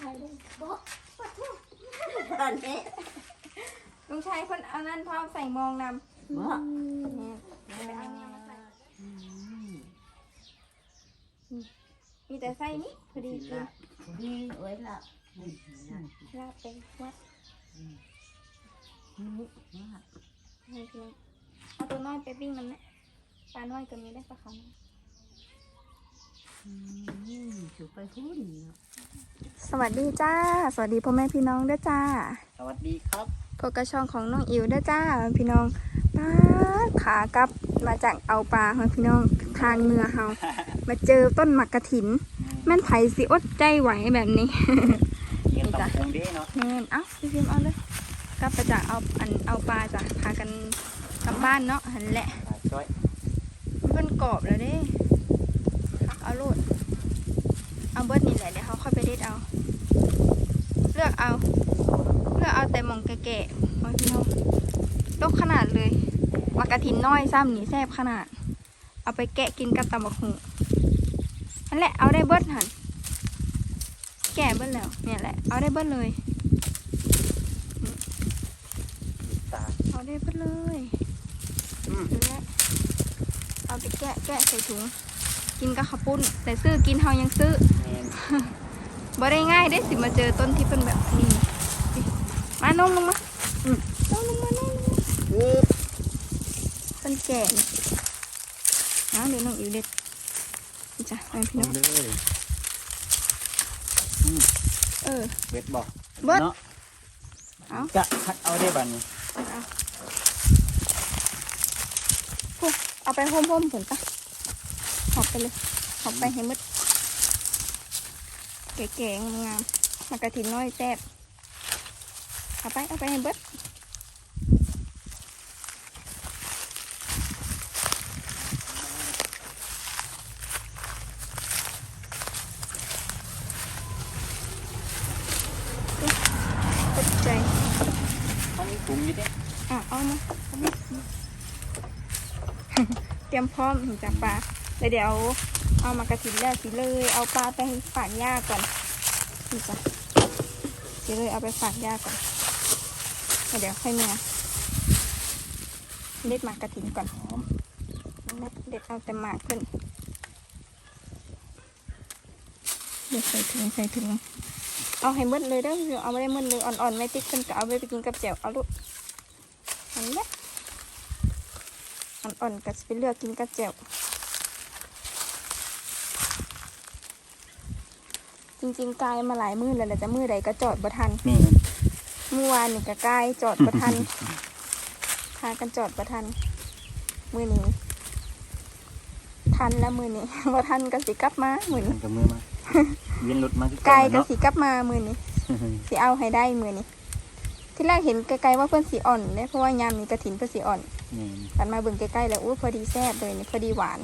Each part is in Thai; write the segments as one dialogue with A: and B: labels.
A: ชายด้วย
B: บอกปะทุตอนนี้
A: ลุงชายคนเอานั่นพร้อมใส่มองนำ
B: บอก
A: เนี่ยไปเอาเนี่ยมาใส่มีแต่ใส่นี่พอดีกิน
B: ดีไว้ละ
A: ลาบไปวัดให้กินเอาตัวน้อยไปปิ้งมันนะปลาน้อยก็มีได้ปลาขาวน้อย
B: ถูกไปพุ่น
A: สวัสดีจ้า สวัสดีพ่อแม่พี่น้องด้วยจ้า
C: สวัสดีครับ
A: พบกับช่องของน้องอิ๋วด้วยจ้า พี่น้องป้าดขากลับมาจากเอาปลาค่ะพี่น้องทางเรือเฮามาเจอต้นหมักกระถิน แม่นไผสิอดใจไหวแบบนี้
C: เรียนตับคงเด้เนาะ
A: แม่นเอ้าพี่พิมพ์เอาเลยกลับไปจากเอาอันเอาปลาจ้ะพากันกลับบ้านเนาะหันแหละ
C: อ่าช่วย
A: เพิ่นกรอบแล้วเด้เอาโลด เอาเบิดนี่แหละเดี๋ยวเขาค่อยไปเด็ดเอา เลือกเอา เลือกเอาแต่หมองแก่ๆมาพี่น้องตกขนาดเลยมากระถินน้อยซ้ำนี่แซ่บขนาด เอาไปแกะกินกับตำบักหูนั่นแหละเอาได้เบิดหันแกะเบิดแล้วเนี่ยแหละเอาได้เบิดเลย
C: ตา
A: เอาได้เบิดเลย
C: อืม
A: และเอาไปแกะแกะใส่ถุง กินกับข้าวปุ้น แต่ซื้อกินเฮายังซื้อ
C: แม่น
A: บ่ได้ง่ายได้สิมาเจอต้นที่เป็นแบบนี้สิมานมลงมาอืมนมลงมานมลงมา
C: เออ
A: ต้นแก่นี่น้องเดี๋ยวน้องอิวเด็ดนี่จ้ะเอาพี่น้อง
C: เลย
A: เออ
C: เบ็ดบอก
A: เบิด
C: เนาะ
A: เอา
C: จะคัดเอาได้บัดนี้
A: เอาพูเอาไปห่มๆผลปะ หอบไปเลยหอบไปให้หมืดแก่ๆงามๆมากระถินน้อยแซ่บเอาไปเอาไปให้เบิดตกใจ
C: เขามีถุงอยู่เด้
A: อะเอามาเอามาเตรียมพร้อมถึงจะปลา แล้วเดี๋ยวเอามากระถิ่นแล้วสิเลย เอาปลาไปฝากย่าก่อนนี่จ้ะสิเลยเอาไปฝากย่าก่อนแล้วเดี๋ยวค่อยมาเด็ดหมากกระถิ่นก่อน
C: หอม
A: เด็ดเอาแต่หมากขึ้นเด็ดใส่ถุงใส่ถุงเอาให้มืดเลยเด้อเอาไม่ได้มืดเลยอ่อนๆไม่ติดขึ้นก็เอาไปไปกินกับแจ่วเอาลูกอันนี้อ่อนๆก็จะไปเลือกกินกับแจ่ว จริงๆกายมาหลายมือแล้วแหละแต่มือใดก็จอดบ่ทัน
C: แม่น
A: เมื่อวานนี่ก็กายจอดบ่ทันพากันจอดบ่ทันมือนี้ทันแล้วมือนี้ บ่ทันก็สิกลับมามือ
C: มั
A: นี้
C: นกับมือมา เวียนรถมาคือกา
A: ยก็
C: เนาะ
A: สิกลับมามือนี้ สิเอาให้ได้มือนี้ที่แรกเห็นไกลๆว่าเพื่อนสีอ่อนเนี่ยเพราะว่ายามนี้กระถินเพื่อนสีอ่อน
C: แม่น
A: กันมาเบิ่งใกล้ๆแล้วอู้พอดีแซ่บเลยนี่พอดีหวาน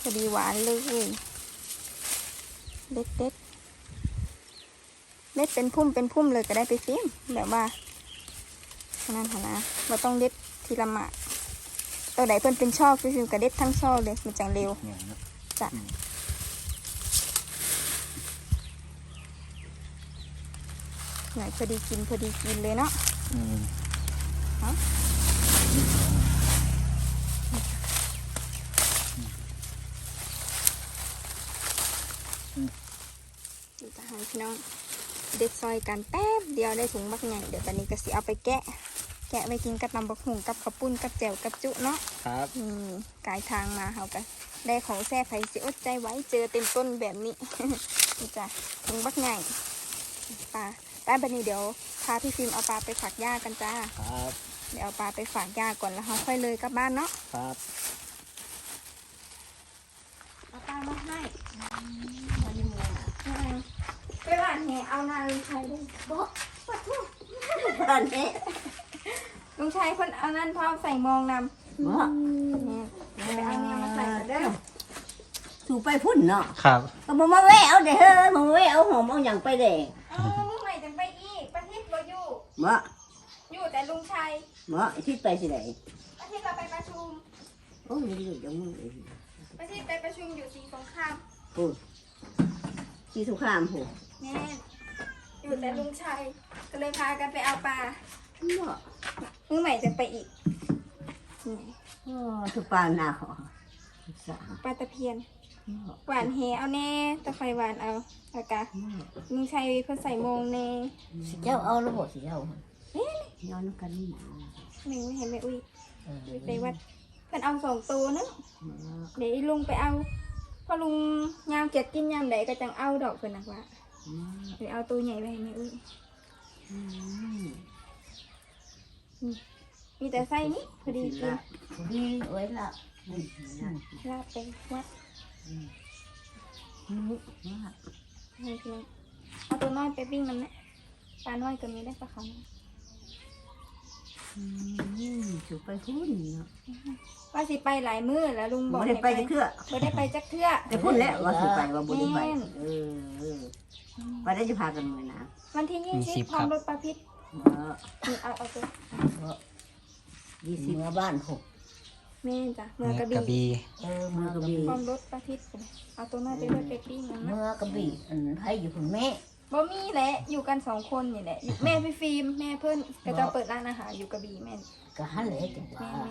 A: พอดีหวานเลย เด็ดเด็ดเด็ดเป็นพุ่มเป็นพุ่มเลยก็ได้ไปซิมแบบว่าขนาดนั้นนะเราต้องเด็ดทีละหมากตัวไหนเพื่อนเป็นช่อฟิล์มก็เด็ดทั้งช่อเลยมันจังเร็ว
C: แม่นเนาะ
A: จ้ะ
C: อืม
A: หน่อยพอดีกินพอดีกินเลยเนาะ
C: อืม
A: ฮะ นี่จะให้พี่ น้องเด็ดซอยกันแป๊บเดียวได้ถุงบักใหญ่เดี๋ยวตอนนี้ก็สิเอาไปแกะ แกะไปกินกับตำบักหุ่งกับข้าวปุ้นกับแจ่วกับจุเนาะ
C: ครับ
A: นี่กายทางมาเขากันได้ของแซ่บไผสิอดใจไว้เจอเต็มต้นแบบนี้นี่จ้ะถุงบักใหญ่ปลาได้บันนี้เดี๋ยวพาพี่ฟิล์มเอาปลาไปฝากย่ากันจ้า
C: ครับ
A: เดี๋ยวเอาปลาไปฝากย่าก่อนแล้วเขาค่อยเลยกลับบ้านเนาะ
C: ครับ
A: เอาปลามาให้ไปบ้าน แหเอานาลุงชัยด้วย
B: บอกปะทุตอนนี้
A: ลุงชัยคนเอานั่นพร้อใส่มองนำ
B: บอก
A: นี่ไปเอาเนี่ยมาใส่ก่อนเด้อ
B: ถูไปพุ่นเนาะ
C: ครับ
B: ก็มามาแวะเอาเด้อเฮ้ยมาแวะเอาหอมเอาอย่างไปเด้
A: เอาลุงใหม่จังไปอีกประเทศบ่อยู่
B: บ่
A: อยู่แต่ลุงชัย
B: บ่ไอ้ที่ไปสิไหน
A: ประเทศเราไปประชุม
B: โอ้ยยวเดี๋ยวมึงเอง
A: ประเทศไปประชุมอยู่สีสงคราม
B: พูด ที่สุขามพูด
A: แม่อยู่แต่ลุงชัยก็เลยพากันไปเอาปลา
B: บ่
A: มือใหม่จะไปอีก
B: โอ้ทุกปานหน้าขอสา
A: ปลาตะเพียน
B: บ่
A: หวานแหเอาแน่ตะไคร้หวานเอาอากาลุงชัยเพิ่นใส่โมงแน่
B: สิเจ้าเอาระบบสิเจ้าย้อนกันนี่
A: หนึ่งไม่เห็นแม่อุ้ย
B: เออ
A: อุ้ยไปวัดเพิ่นเอาสองตัวเนึงเดี๋ยวลุงไปเอา พอลุงยามเก็บกินยามใดก็จังเอาดอกเพิ่นนักว่าเดี๋ยวเอาตัวใหญ่ไปให้แม่อุ้ยมีแต่ไส้นี่พอดีกิน
B: ดีไว้ละ
A: ลาบไปวัดให้เพื่อนเอาตัวน้อยไปปิ้งน้ำนะปลาน้อยก็มีได้ปลาเขาว
B: ถู กไปพุ่นเนาะ
A: ว่าสิไปหลายมื้อแล้วลุงบอก
B: บ่ได้ไปจะเทื่อ
A: บ่ได้ไปจักเทื่อ
B: แต่พุ่นแล้วว่าสิไปว่าบ่ได้ไป
A: แม่น
B: เออเออไปได้จะพากันมื้อนะ
A: วันที่ยี่สิบพร้อมรถปลาพิษ
B: บ่
A: นี่เอาเอาตัว
B: ยี่สิบเมื่อบ้านผม
A: แม่นจ้ะเมื
D: เมื่
A: อง
D: อก
A: ระ
D: กระ
A: บี่
D: บี่
B: เออเมื่อกระบี่
A: พร้อมรถปลาพิษไปเลยเอาตัวน้อยไปด้วยไปปิ้งน้ำนะ
B: เมื่อกระบี่อันไผอยู่พุ่นแม่
A: บ่มีแหละอยู่กันสองคนนี่แหละอยู่แม่พี่ฟิล์มแม่เพิ่นก็จะเปิดร้านอาหารอยู่กระบี่แม่น
B: ก็หันเลยจังห
A: แม่
B: ว่าน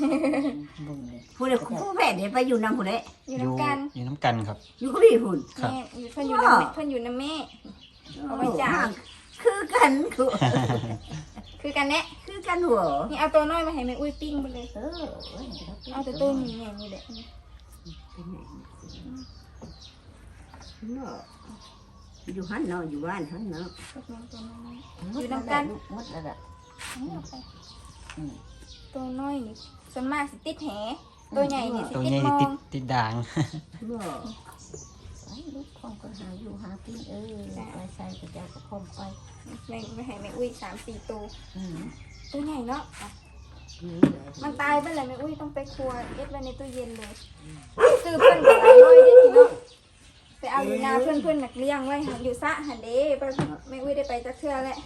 A: แม่น
B: บุญเลยผู้ใดผู้แพทย์เดี๋ยวไปอยู่นำผู้ใด
A: อยู่
D: อยู่
A: น้ำกัน
D: อยู่น้ำกันครับ
B: อยู่กระบี่พุ่น
D: ครับ
A: แม่อยู่เพิ่นอยู่น้ำแม่เพิ่นอยู่น้ำแม่ เอาไว้จ่าย
B: คือกันคือ
A: คือกันแนะ
B: คือกันหัว
A: นี่เอาตัวน้อยมาให้แม่อุ้ยปิ้งไปเลย
B: เออ
A: เอาแต่ตัวนี้แม่นี่แหละ
B: อยู่หันเนาะอยู่บ้านหันเนาะ
A: ตัวน้อยตัวน้อยอยู่น้ำกัน
B: หมดแล้วล่ะ
A: เอาไปตัวน้อยนี่ส่วนมากสิติดแหตัวใหญ่นี่สิ
D: ตัว
A: ติด
D: ใหญ่
A: มอ
D: ติด
A: ง
D: ติดด่าง
B: บ่
E: ไอ้ลูกของก็หาอยู่หากินเออไปใส่กระจายกระพมไป
A: แม่ไม่ให้แม่อุ้ยสามสี่ตัว
E: อืม
A: ตัวใหญ่เนาะ
B: นี่เลย
A: มันตายไปเลยแม่อุ้ยต้องไปครัวเอ็ดไว้ในตู้เย็นเลยซื้อเพื่อนกับหลายร้อยได้ทีเนาะไป เอาอยู่นาเพื่อนเพื่อนๆหนักเลี้ยงไว้หันอยู่สระหันเด้ไปแม่อุ้ยได้ไปจักเทื่อแหละ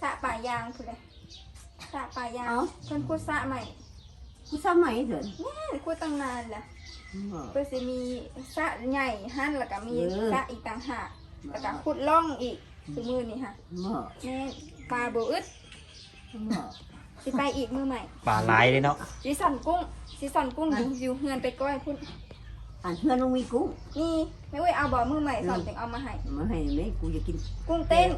A: สระป่ายางคือเลยสระป่ายางเพื่อนคุดสระใหม่
B: ผู้สมัยเถิด
A: แม่คุดตั้งนานแหละ
B: บ่
A: เพื่อจะมีสระใหญ่หั่นแล้วก็มี
B: เออ
A: สระอีกต่างหากแล้วก็ขุดล่องอีกคือมือนี่ค่ะ
B: บ่
A: แม่ปลาโบอึด
B: บ่
A: สิไปอีกมือใหม่
D: ปลาลายเลยเนาะ
A: สีสันกุ้งสีสันกุ้งอยู่อยู่เฮือนไปก้อยพุ่น
B: อันเพื่อนลุงมีกุ้ง
A: นี่ไม่เว้ยเอาบ่อมือใหม่สอนจึงเอามาให้
B: มาให้แม่กูจะกิน
A: กุ้งเต้น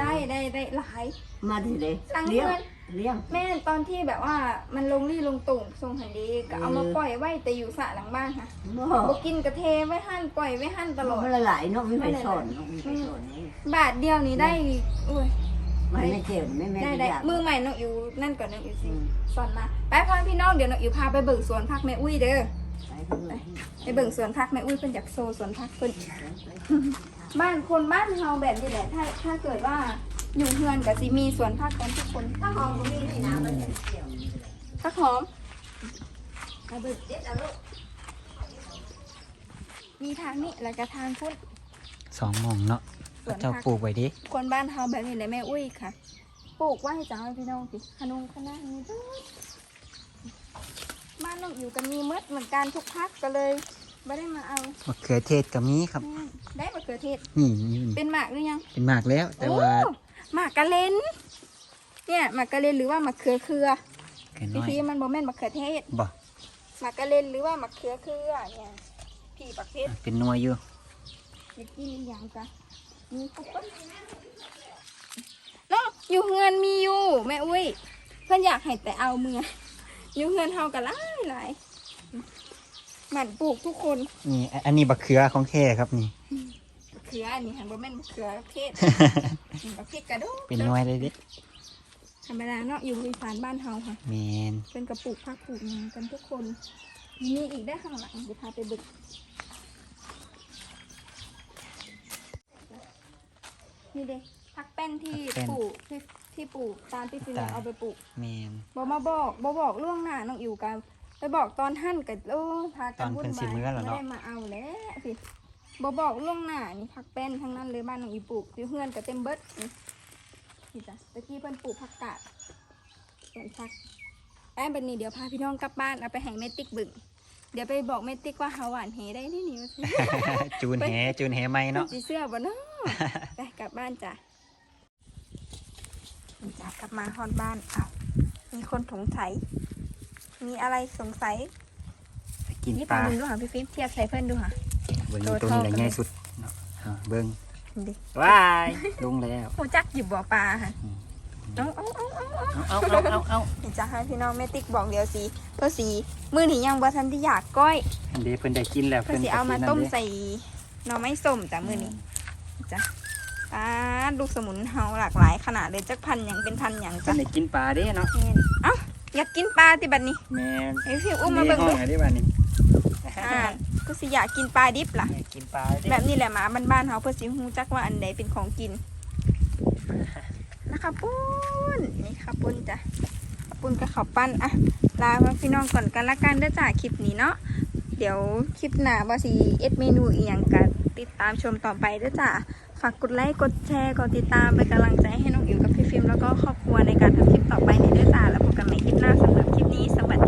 A: ได้ได้ได้หลาย
B: มาที่ไหน
A: สั่ง
B: เลี้ยง
A: เพื่อน
B: เลี้ยง
A: แม่ตอนที่แบบว่ามันลงรี่ลงตุ่มทรงหันดีก็เอามาปล่อยไว้แต่อยู่สระหลังบ้านค่ะ
B: บ่
A: บกินกระเทไว้หั่นปล่อยไว้หั่นตลอด
B: มันละลายเนาะมีไฟสอนเนาะมีไฟสอนนี่
A: บาทเดียวนี้ได้อุ้ย
B: มันไม่เจ็บไม่แม่
A: ได้
B: ไม่
A: ได้
B: อยาก
A: มือใหม่น้องอิวนั่นก่อนน้องอิวสิ
B: อืม
A: สอนมาไปพ่อพี่น้องเดี๋ยวน้องอิวพาไปเบิ่งสวนพักแม่อุ้ยเด้อ
B: ไปเถอะ
A: ไปเบิ่งสวนพักแม่อุ้ยเพิ่นอยากโซสวนพักเพิ่นบ้านคนบ้านเฮาแบบนี้แหละ ถ้าถ้าเกิดว่าอยู่เฮือนก็สิมีสวนพักกันทุกคน
B: ถ้าหอมตรงนี้นี่นะมันจะเกี่ยว
A: พักหอมมาเบิ่งเด็ดเอาลูกมีทางนี้แล้วก็ทางพุ่น
D: สองหมองเนาะ
A: สวน
D: เจ้า
A: พัก
D: ปลูกไว้ดิ
A: คนบ้านเฮาแบบนี้แหละแม่อุ้ยค่ะปลูกไว้จ้าพี่น้องสิขนมคณะนี้เด้อบ้าน น้องอยู่กันมีหมดเหมือนกันทุกพักก็เลยไม่ได้มาเอา
D: มะเขือเทศก็มีครับ
A: แม่ได้มะเขือเทศ
D: นี่นี่
A: เป็นหมากหรือยัง
D: เป็นหมากแล้ว แต่ว่า
A: โอ้หมากกะเลนเนี่ยหมากกะเลนหรือว่ามะเขือเครือ
D: แค่น้
A: พี่
D: อย
A: พีมันบ่แม่นมะเขือเทศ
D: บ่
A: หมากกะเลนหรือว่ามะเขือเครือเนี่ยพี่ปักเพชร
D: เป็นหน่วยอยู่
A: อยากกินอีหยังจ้ะมีปุ๊บปุ๊บน้องอยู่เฮือนมีอยู่แม่อุ้ย เพื่อนอยากให้แต่เอาเมือ อยู่เฮือนเฮากันหลายหลายหมันปลูกทุกคน
D: นี่อันอันนี้บักเขือของแท้ครับนี่
A: มะเขืออันนี้หันบ่แม่นมะเขือเทศมะเขือกระโดด
D: เป็นหน่วยเลยเดิ
A: ธรรมดาเนาะอยู่อีสานบ้านเฮาค่ะ
D: แมน
A: เป็นกระปุกพักปลูกงานกันทุกคน มีอีกได้ข้างหลังเดี๋ยวพาไปบึกนี่เด้พักแป้นที่ปลูกที่ ที่ปลูกตามที่ฟิลเอาไปปลูก
D: แมน
A: บอกมาบอกบอบอกล่วงหน้าน้องอยู่กันไปบอกตอนหั่นกับโอ้พากั
D: ตอนน
A: วุ่
D: เพิ่
A: น
D: นสิ
A: วาย
D: มื้อแล้ว
A: ไม่
D: เนาะ
A: ได้มาเอาแล้วสิบอบอกล่วงหน้านี่พักแป้นทั้งนั้นเลยบ้านน้องอีปลูกอยู่เฮือนกับเต็มเบิดนี่นี่จ้ะตะกี้เพิ่นปลูกผักกาดสวนผักแป้นเป็นนี่เดี๋ยวพาพี่น้องกลับบ้านเอาไปให้แม่ติ๊กบึงเดี๋ยวไปบอกแม่ติ๊กว่าเฮาหวานเฮได้ที่นี่ว่าสิ
D: จูนแหจูนแหไหมเนาะ
A: จีเสื้อบ่เนาะ ไปกลับบ้านจ้ะ จ้ะกลับมาฮอดบ้านอ้าวมีคนสงสัย มีอะไรสงสัย
D: กิน
A: นี่
D: ป
A: ปลา
D: ลา
A: บึงดูหะพี่ฟิล์มเทียบใส่เพื่อนดูหะ
D: เบิ่งตัวนี้แหละง่ายสุดเนาะอ่าเบิ่ง
A: ดิ
C: ว้าย
D: ลงแล้ว
A: หูจักหยิบบ่อปลาฮะ
D: อืม
A: เอาเอาเอาเอาเอา
C: เอาเอาเอาเอา
A: นี่จ้ะให้พี่น้องแม่ติ๊กบอกเดี๋ยวสิเพื่อสีมือนี่ยังบ่ทันที่อยากก้อย
C: อันเดีเพิ่นได้กินแล้ว
A: เพื่อสิเอามาต้มใส่หน่อไม้ส้มจ้ะมือนี้จ้ะ อ่าลูกสมุนเฮาหลากหลายขนาดเลยจักพันอย่างเป็นพันอย่าง
C: เพิ่
A: จ้ะ
C: นได้กินปลาเด้เนาะ
A: แม่นเอ้าอยากกินปลาติบัดนี้
C: แม่น
A: ไอ้พี่อุ้มมาเบิ่ง
C: ห้อ
A: ดู
C: งอะไรบัดนี้
A: อ่าก็สิอยากกินปลาดิบล่ะ
C: อยากกินปลาเด้
A: แบบนี้แหละหมาบ้านๆเขาเพื่อสิฮู้จักว่าอันใดเป็นของกินนะคะปุ้นนี่ค่ะปุ้นจ้ะข้าวปุ้นกับข้าวปั้นอะลาพี่น้องก่อนกันละกันเด้อจ้าคลิปนี้เนาะเดี๋ยวคลิปหน้าว่าสิเอ็ดเมนูอีหยังกันติดตามชมต่อไปเด้อจ้า ฝากกดไลค์ กดแชร์ กดติดตามเป็นกำลังใจให้น้องอิ๋วกับพี่ฟิล์มแล้วก็ครอบครัวในการทำคลิปต่อไปในด้วยตาแล้วพบกันใหม่คลิปหน้าสำหรับคลิปนี้สวัสดี